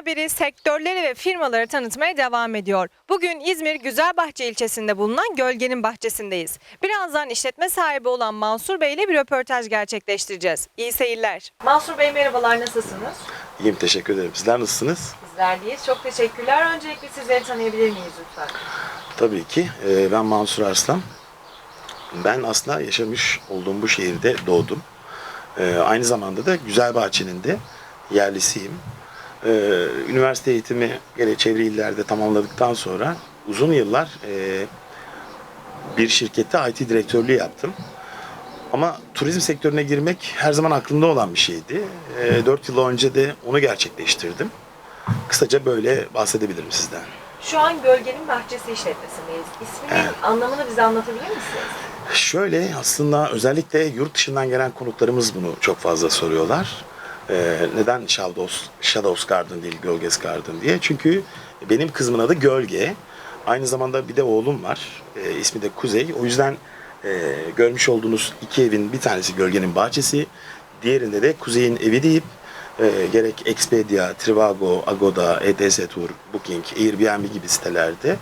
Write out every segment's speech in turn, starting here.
Haberi sektörleri ve firmaları tanıtmaya devam ediyor. Bugün İzmir Güzelbahçe ilçesinde bulunan Gölge'nin bahçesindeyiz. Birazdan işletme sahibi olan Mansur Bey ile bir röportaj gerçekleştireceğiz. İyi seyirler. Mansur Bey merhabalar nasılsınız? İyiyim teşekkür ederim. Sizler nasılsınız? Bizler deyiz. Çok teşekkürler. Öncelikle sizleri tanıyabilir miyiz lütfen? Tabii ki. Ee, ben Mansur Arslan. Ben aslında yaşamış olduğum bu şehirde doğdum. Ee, aynı zamanda da Güzelbahçe'nin de yerlisiyim. Ee, üniversite eğitimi gene çevre illerde tamamladıktan sonra uzun yıllar e, bir şirkette IT direktörlüğü yaptım. Ama turizm sektörüne girmek her zaman aklımda olan bir şeydi. Ee, 4 yıl önce de onu gerçekleştirdim. Kısaca böyle bahsedebilirim sizden. Şu an Gölge'nin bahçesi işletmesindeyiz. İsminin Evet. anlamını bize anlatabilir misiniz? Şöyle aslında özellikle yurt dışından gelen konuklarımız bunu çok fazla soruyorlar. Ee, neden Shadows, Shadows Garden değil Gölges Garden diye. Çünkü benim kızımın adı Gölge. Aynı zamanda bir de oğlum var. Ee, ismi de Kuzey. O yüzden e, görmüş olduğunuz iki evin bir tanesi Gölge'nin bahçesi. Diğerinde de Kuzey'in evi deyip e, gerek Expedia, Trivago, Agoda, ETS Tour, Booking, Airbnb gibi sitelerde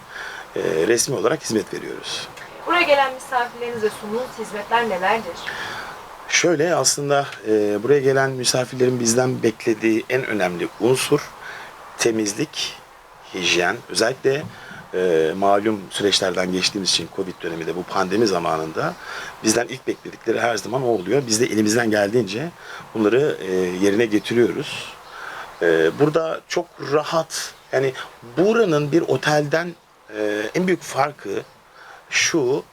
e, resmi olarak hizmet veriyoruz. Buraya gelen misafirlerinize sunduğunuz hizmetler nelerdir? Şöyle aslında e, buraya gelen misafirlerin bizden beklediği en önemli unsur temizlik, hijyen. Özellikle e, malum süreçlerden geçtiğimiz için Covid döneminde bu pandemi zamanında bizden ilk bekledikleri her zaman o oluyor. Biz de elimizden geldiğince bunları e, yerine getiriyoruz. E, burada çok rahat yani buranın bir otelden e, en büyük farkı şu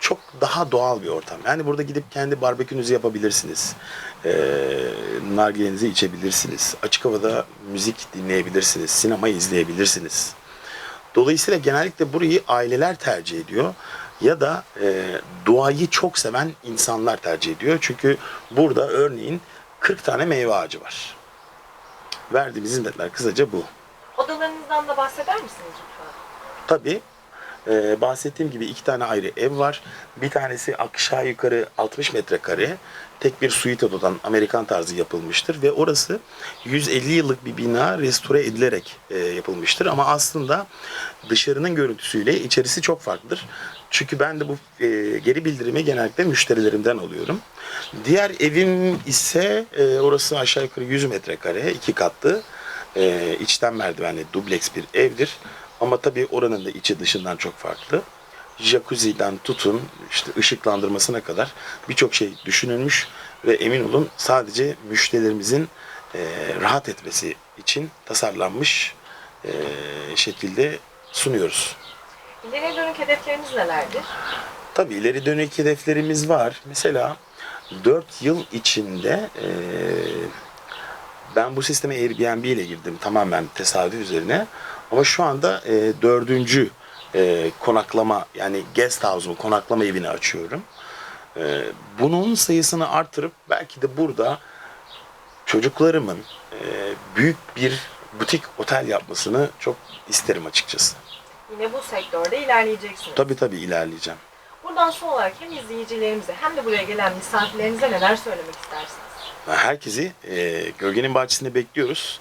çok daha doğal bir ortam. Yani burada gidip kendi barbekünüzü yapabilirsiniz. Ee, nargilenizi içebilirsiniz. Açık havada müzik dinleyebilirsiniz. Sinema izleyebilirsiniz. Dolayısıyla genellikle burayı aileler tercih ediyor. Ya da e, doğayı çok seven insanlar tercih ediyor. Çünkü burada örneğin 40 tane meyve ağacı var. Verdiğimiz hizmetler kısaca bu. Odalarınızdan da bahseder misiniz lütfen? Tabii e, bahsettiğim gibi iki tane ayrı ev var. Bir tanesi aşağı yukarı 60 metrekare. Tek bir suite odadan Amerikan tarzı yapılmıştır ve orası 150 yıllık bir bina restore edilerek e, yapılmıştır. Ama aslında dışarının görüntüsüyle içerisi çok farklıdır. Çünkü ben de bu e, geri bildirimi genellikle müşterilerimden alıyorum. Diğer evim ise e, orası aşağı yukarı 100 metrekare, iki katlı. E, içten merdivenli dubleks bir evdir. Ama tabii oranın da içi dışından çok farklı. Jacuzzi'den tutun işte ışıklandırmasına kadar birçok şey düşünülmüş ve emin olun sadece müşterilerimizin e, rahat etmesi için tasarlanmış e, şekilde sunuyoruz. İleriye dönük hedefleriniz nelerdir? Tabii ileri dönük hedeflerimiz var. Mesela 4 yıl içinde e, ben bu sisteme Airbnb ile girdim tamamen tesadüf üzerine. Ama şu anda e, dördüncü e, konaklama yani guest house'umu konaklama evini açıyorum. E, bunun sayısını artırıp belki de burada çocuklarımın e, büyük bir butik otel yapmasını çok isterim açıkçası. Yine bu sektörde ilerleyeceksiniz. Tabii tabii ilerleyeceğim. Buradan son olarak hem izleyicilerimize hem de buraya gelen misafirlerinize neler söylemek istersiniz? Herkesi e, gölgenin bahçesinde bekliyoruz.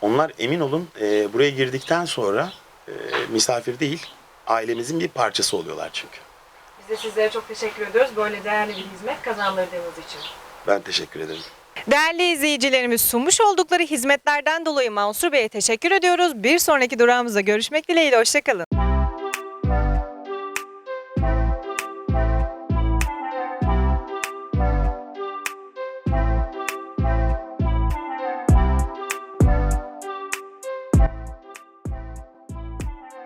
Onlar emin olun e, buraya girdikten sonra e, misafir değil, ailemizin bir parçası oluyorlar çünkü. Biz de sizlere çok teşekkür ediyoruz böyle değerli bir hizmet kazandırdığınız için. Ben teşekkür ederim. Değerli izleyicilerimiz sunmuş oldukları hizmetlerden dolayı Mansur Bey'e teşekkür ediyoruz. Bir sonraki durağımızda görüşmek dileğiyle. Hoşçakalın.